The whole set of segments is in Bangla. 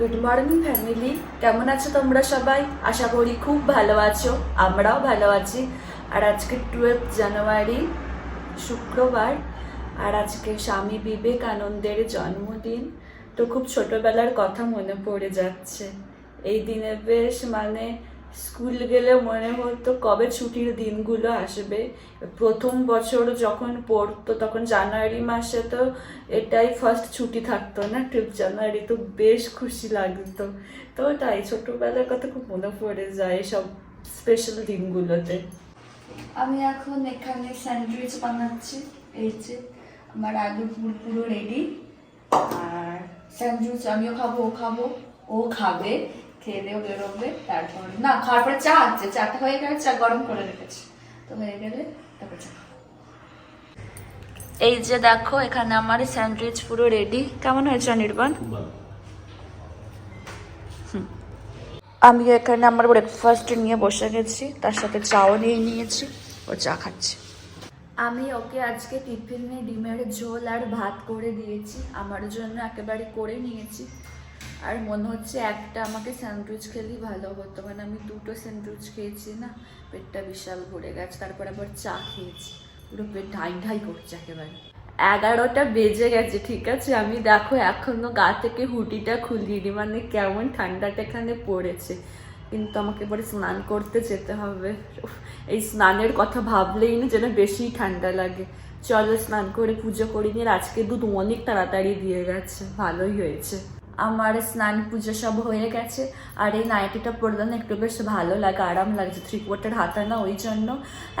গুড মর্নিং ফ্যামিলি কেমন আছো তোমরা সবাই? আশা করি খুব ভালো আছো। আমরাও ভালো আছি। আর আজকে টুয়েলভ জানুয়ারি শুক্রবার। আর আজকে স্বামী বিবেকানন্দের জন্মদিন। তো খুব ছোটবেলার কথা মনে পড়ে যাচ্ছে। এই দিনে বেশ মানে স্কুল গেলে মনে হতো কবে ছুটির দিনগুলো আসবে। প্রথম বছর যখন পড়তো তখন জানুয়ারি মাসে তো এটাই ফার্স্ট ছুটি থাকতো না ট্রিপ জানুয়ারি, তো বেশ খুশি লাগতো। তো তাই ছোটবেলার কথা খুব মনে পড়ে যায় সব স্পেশাল দিনগুলোতে। আমি এখন এখানে স্যান্ডউইচ বানাচ্ছি, এই যে আমার আলু পুর পুরো রেডি আর স্যান্ডউইচ আমিও খাব, ও খাব, ও খাবে। খেয়ে দেও বেরোবে তারপর না খাওয়ার পরে চা আছে চাটা হয়ে গেলে চা গরম করে রেখেছি। তো হয়ে গেলে তারপর চা। এই যে দেখো এখানে আমার স্যান্ডউইচ পুরো রেডি কেমন হয়েছে অনির্বাণ? আমি এখানে আমার ব্রেকফাস্ট নিয়ে বসে গেছি। তার সাথে চাও নিয়ে নিয়েছি। ও চা খাচ্ছি। আমি ওকে আজকে টিফিনে ডিমের ঝোল আর ভাত করে দিয়েছি। আমার জন্য একেবারে করে নিয়েছি। আর মনে হচ্ছে একটা আমাকে স্যান্ডউইচ খেলেই ভালো হতো। মানে আমি দুটো স্যান্ডউইচ খেয়েছি না, পেটটা বিশাল ভরে গেছে, তারপর আবার চা খেয়েছি। পুরো পেট ঢাই ঢাই করছে একেবারে। এগারোটা বেজে গেছে, ঠিক আছে? আমি দেখো এখনও গা থেকে হুডিটা খুলিনি মানে কেমন ঠান্ডাটা এখানে পড়েছে। কিন্তু আমাকে এবারে স্নান করতে যেতে হবে। এই স্নানের কথা ভাবলেই না যেন বেশি ঠান্ডা লাগে। চলো স্নান করে পুজো করি নিয়ে আর আজকে দুধ অনেক তাড়াতাড়ি দিয়ে গেছে, ভালোই হয়েছে। আমার স্নান পুজো সব হয়ে গেছে। আর এই নাইটিটা পরলে না একটু বেশ ভালো লাগে, আরাম লাগছে থ্রি কোয়ার্টার হাতা না ওই জন্য।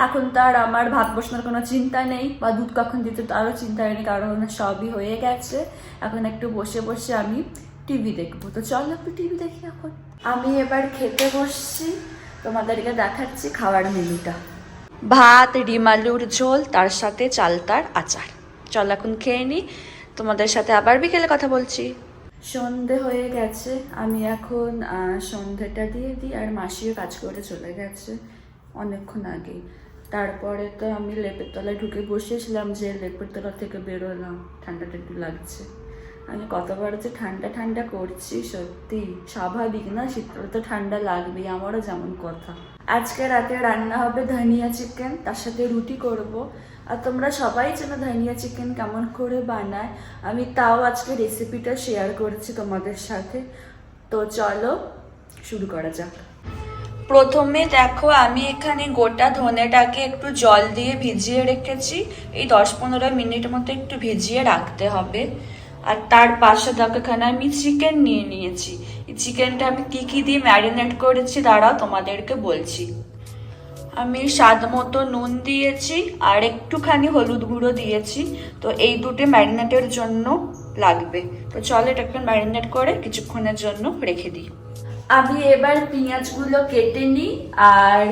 এখন তো আর আমার ভাত বসানোর কোনো চিন্তা নেই, বা দুধ কখন দিতে তারও চিন্তা নেই কারণ সবই হয়ে গেছে। এখন একটু বসে বসে আমি টিভি দেখব। তো চল একটু টিভি দেখি এখন। আমি এবার খেতে বসছি, তোমাদেরকে দেখাচ্ছি খাওয়ার মেনুটা। ভাত, ডিম, আলুর ঝোল, তার সাথে চালতার আচার। চল এখন খেয়ে নিই তোমাদের সাথে আবার বিকেলে কথা বলছি। সন্ধে হয়ে গেছে। আমি এখন সন্ধেটা দিয়ে দিই আর মাসিও কাজ করে চলে গেছে অনেকক্ষণ আগেই তারপরে তো আমি লেপের তলায় ঢুকে বসেছিলাম যে লেপের তলা থেকে বেরোলাম। ঠান্ডাটা একটু লাগছে। আমি কতবার যে ঠান্ডা ঠান্ডা করছি, সত্যি স্বাভাবিক না? শীতকালে তো ঠান্ডা লাগবেই, আমারও যেমন কথা। আজকে রাতে রান্না হবে ধনিয়া চিকেন তার সাথে রুটি করব। আর তোমরা সবাই চেনো ধনিয়া চিকেন কেমন করে বানায়। আমি তাও আজকে রেসিপিটা শেয়ার করেছি তোমাদের সাথে। তো চলো শুরু করা যাক। প্রথমে দেখো, আমি এখানে গোটা ধনেটাকে একটু জল দিয়ে ভিজিয়ে রেখেছি। এই দশ পনেরো মিনিট মতো একটু ভিজিয়ে রাখতে হবে। আর তার পাশে দেখো, এখানে আমি চিকেন নিয়ে নিয়েছি। এই চিকেনটা আমি কী কী দিয়ে ম্যারিনেট করেছি, দাঁড়াও তোমাদেরকে বলছি। আমি স্বাদ মতো নুন দিয়েছি আর একটুখানি হলুদ গুঁড়ো দিয়েছি। তো এই দুটো ম্যারিনেটের জন্য লাগবে। তো চলো এটাকে ম্যারিনেট করে কিছুক্ষণের জন্য রেখে দিই। আমি এবার পেঁয়াজগুলো কেটে নিই আর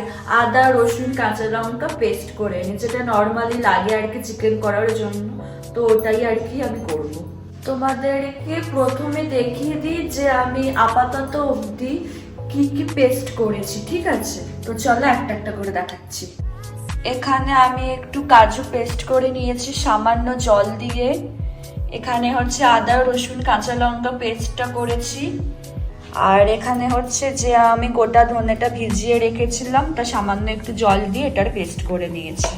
আদা, রসুন, কাঁচা লঙ্কা পেস্ট করে নিই। যেটা নর্মালি লাগে আর কি চিকেন করার জন্য। তো ওটাই আর কি আমি করব। তোমাদেরকে প্রথমে দেখিয়ে দিই যে আমি আপাতত অবধি কি কি পেস্ট করেছি, ঠিক আছে? তো চলো একটা একটা করে দেখাচ্ছি। এখানে আমি একটু কাজু পেস্ট করে নিয়েছি, সামান্য জল দিয়ে। এখানে হচ্ছে আদা, রসুন, কাঁচা লঙ্কা পেস্টটা করেছি। আর এখানে হচ্ছে যে আমি গোটা ধনেটা ভিজিয়ে রেখেছিলাম, তা সামান্য একটু জল দিয়ে এটার পেস্ট করে নিয়েছি।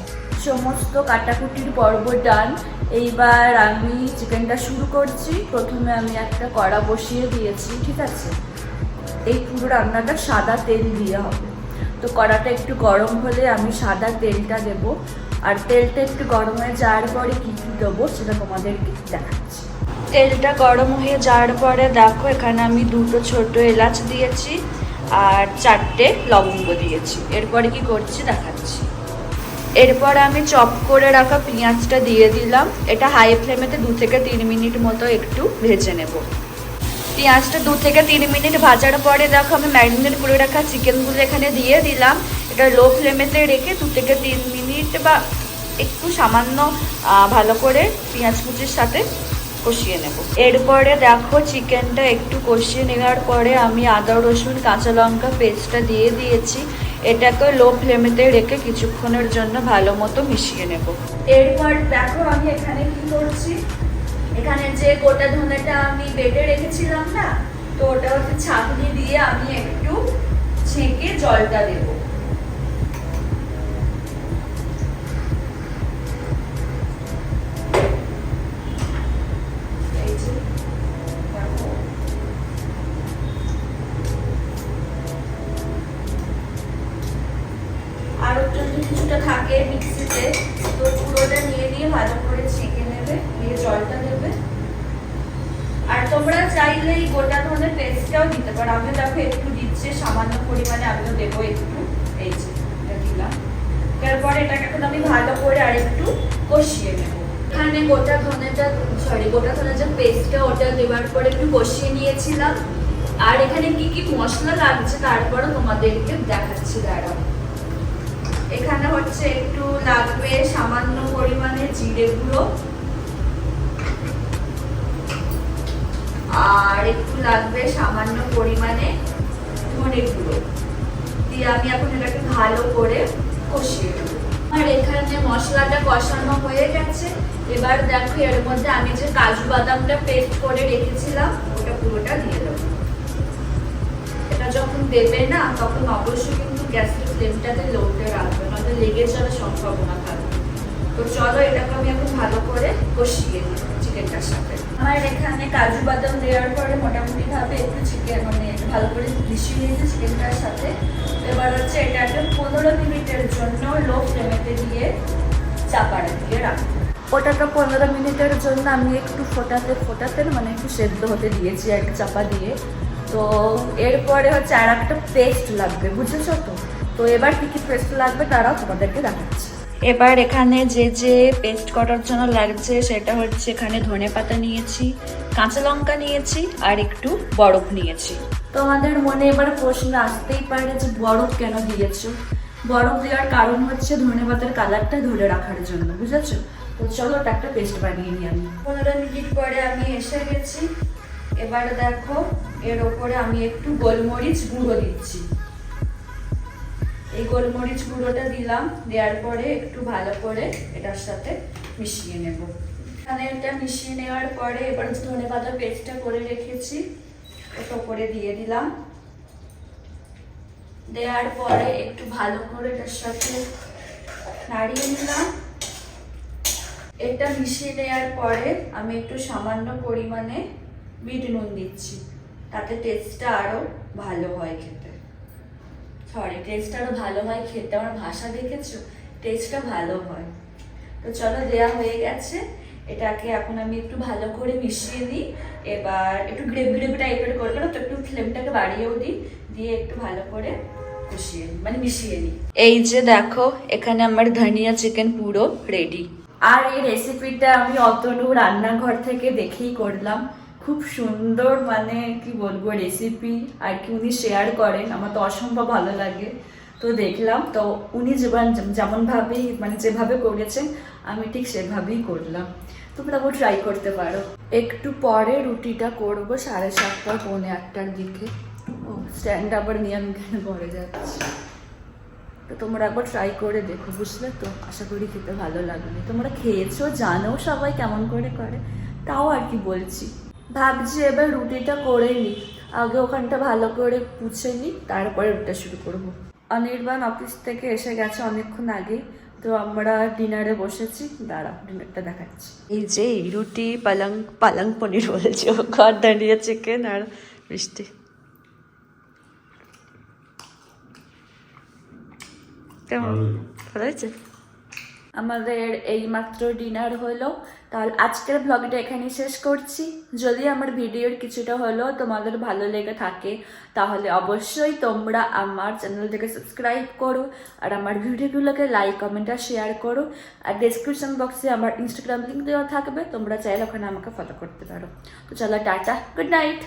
সমস্ত কাটাকুটির পর্ব ডান। এইবার আমি চিকেনটা শুরু করছি। প্রথমে আমি একটা কড়া বসিয়ে দিয়েছি, ঠিক আছে? এই পুরো রান্নাটা সাদা তেল দিয়ে হবে। তো কড়াটা একটু গরম হলে আমি সাদা তেলটা দেব। আর তেলটা একটু গরম হয়ে যাওয়ার পরে কী কী দেবো সেটা তোমাদেরকে দেখাচ্ছি। তেলটা গরম হয়ে যাওয়ার পরে দেখো, এখানে আমি দুটো ছোট এলাচ দিয়েছি আর চারটে লবঙ্গ দিয়েছি। এরপরে কি করছি দেখাচ্ছি। এরপর আমি চপ করে রাখা পেঁয়াজটা দিয়ে দিলাম। এটা হাই ফ্লেমেতে দু থেকে তিন মিনিট মতো একটু ভেজে নেব। পেঁয়াজটা দু থেকে তিন মিনিট ভাজার পরে দেখো আমি ম্যারিনেট করে রাখা চিকেনগুলো এখানে দিয়ে দিলাম। এটা লো ফ্লেমেতে রেখে দু থেকে তিন মিনিট বা একটু সামান্য ভালো করে পেঁয়াজ কুচির সাথে কষিয়ে নেব। এরপরে দেখো চিকেনটা একটু কষিয়ে নেওয়ার পরে আমি আদা, রসুন, কাঁচা লঙ্কা পেস্টটা দিয়ে দিয়েছি। এটাকে লো ফ্লেমেতে রেখে কিছুক্ষণের জন্য ভালো মতো মিশিয়ে নেব। এরপর দেখো আমি এখানে কি করছি? এখানে যে গোটা ধনেটা আমি বেটে রেখেছিলাম না, তো ওটা হচ্ছে ছাঁকনি দিয়ে আমি একটু ছেঁকে জলটা দেবো। চাইলে এই গোটা ধরনের পেস্টটাও দিতে পারো। আমিও দেখো একটু দিচ্ছে, সামান্য পরিমাণে আমিও দেবো একটু। এই যে, এটা দিলাম। তারপর এটাকে এখন আমি ভালো করে আর একটু কষিয়ে নেব। এখানে গোটা ধনেটা সরি গোটা ধনে যে পেস্টটা ওটা দেওয়ার পরে একটু কষিয়ে নিয়েছিলাম। আর এখানে কি কি মশলা লাগছে তারপরে তোমাদেরকে দেখাচ্ছি, দাঁড়াও। এখানে হচ্ছে একটু লাগবে সামান্য পরিমাণে জিরে গুঁড়ো আর একটু লাগবে সামান্য পরিমাণে ধনে গুঁড়ো। দিয়ে আমি এখন এটাকে ভালো করে কষিয়ে দেবো আর এখানে মশলাটা কষানো হয়ে গেছে। এবার দেখো এর মধ্যে আমি যে কাজু বাদামটা পেস্ট করে রেখেছিলাম, ওটা পুরোটা দিয়ে দেবো। এটা যখন দেবে না, তখন অবশ্যই কিন্তু গ্যাসের ফ্লেমটাকে লোতে রাখবে, নয়তো লেগে যাওয়ার সম্ভাবনা থাকবে। তো চলো এটাকে আমি এখন ভালো করে কষিয়ে নিই, চিকেনটার সাথে। আমার এখানে কাজু বাদাম দেওয়ার পরে মোটামুটি ভাবে একটু চিকেন মানে একটু ভালো করে মিশিয়ে নিয়েছি চিকেনটার সাথে। এবার হচ্ছে এটাকে পনেরো মিনিটের জন্য লো ফ্লেমেতে দিয়ে চাপাড়া দিয়ে রাখব। ওটাকে পনেরো মিনিটের জন্য আমি একটু ফোটাতে ফোটাতে মানে একটু সেদ্ধ হতে দিয়েছি আর কি চাপা দিয়ে। তো এরপরে হচ্ছে আর একটা পেস্ট লাগবে, বুঝেছ তো? তো এবার কি কি পেস্ট লাগবে তারাও তোমাদেরকে দেখাচ্ছি। এবার এখানে যে যে পেস্ট করার জন্য লাগছে সেটা হচ্ছে এখানে ধনে পাতা নিয়েছি কাঁচা লঙ্কা নিয়েছি আর একটু বরফ নিয়েছি। তোমাদের মনে এবার প্রশ্ন আসতেই পারে যে বরফ কেন দিয়েছ? বরফ দেওয়ার কারণ হচ্ছে ধনে পাতার কালারটা ধরে রাখার জন্য বুঝেছ? তো চলো ওটা একটা পেস্ট বানিয়ে নিই আমি। পনেরো মিনিট পরে আমি এসে গেছি। এবার দেখো এর ওপরে আমি একটু গোলমরিচ গুঁড়ো দিচ্ছি। এই গোলমরিচ গুঁড়োটা দিলাম, দেওয়ার পরে একটু ভালো করে এটার সাথে মিশিয়ে নেব। এখানে এটা মিশিয়ে নেওয়ার পরে এবার ধনে পাতা পেস্টটা করে রেখেছি, ওটা করে দিয়ে দিলাম। দেওয়ার পরে একটু ভালো করে এটার সাথে নাড়িয়ে নিলাম। এটা মিশিয়ে দেওয়ার পরে আমি একটু সামান্য পরিমাণে বিট নুন দিচ্ছি, তাতে টেস্টটা আরও ভালো হয় খেতে। সরি টেস্ট আরও ভালো হয়, খেতে আমার ভাষা দেখেছ? টেস্টটা ভালো হয়। তো চলো, দেয়া হয়ে গেছে। এটাকে এখন আমি একটু ভালো করে মিশিয়ে দিই। এবার একটু গ্রেভ গ্রেভ টাইপের করব না তো একটু ফ্লেমটাকে বাড়িয়েও দিই। দিয়ে একটু ভালো করে কষিয়ে মানে মিশিয়ে নিই। এই যে দেখো, এখানে আমার ধনিয়া চিকেন পুরো রেডি আর এই রেসিপিটা আমি অতনু রান্নাঘর থেকে দেখেই করলাম। খুব সুন্দর মানে কি বলব রেসিপি আর কি উনি শেয়ার করেন। আমার তো অসম্ভব ভালো লাগে। তো দেখলাম, তো উনি যেমন যেমনভাবেই মানে যেভাবে করেছেন, আমি ঠিক সেভাবেই করলাম। তোমরা ও ট্রাই করতে পারো। একটু পরে রুটিটা করব সাড়ে সাতটা, পৌনে আটটার দিকে। ও স্ট্যান্ড আবার নিয়ে আমি এখানে ঘরে যাচ্ছি। তো তোমরা একবার ট্রাই করে দেখো, বুঝলে তো? আশা করি খেতে ভালো লাগবে। তোমরা খেয়েছো, জানো সবাই কেমন করে করে। তাও আর কি বলছি। ভাবছি এবার রুটিটা করে নিই। আগে ওখানটা ভালো করে পুছে নিই তারপরে রুটিটা শুরু করব। অনির্বাণ অফিস থেকে এসে গেছে অনেকক্ষণ আগে। তো আমরা ডিনারে বসেছি। দাঁড়া ডিনারটা দেখাচ্ছি। এই যে এই রুটি পালং পালং পনির বলেছি। ও ঘর দাঁড়িয়ে চিকেন আর মিষ্টি। কেমন? ভালো হয়েছে? আমাদের এইমাত্র ডিনার হলো। তাহলে আজকের ব্লগটা এখানেই শেষ করছি। যদি আমার ভিডিওর কিছুটা হলো তোমাদের ভালো লেগে থাকে, তাহলে অবশ্যই তোমরা আমার চ্যানেলটাকে সাবস্ক্রাইব করো আর আমার ভিডিওগুলোকে লাইক কমেন্ট আর শেয়ার করো। আর ডিসক্রিপশন বক্সে আমার ইনস্টাগ্রাম লিঙ্ক দেওয়া থাকবে, তোমরা চাইলে ওখানে আমাকে ফলো করতে পারো। তো চলো টাটা গুড নাইট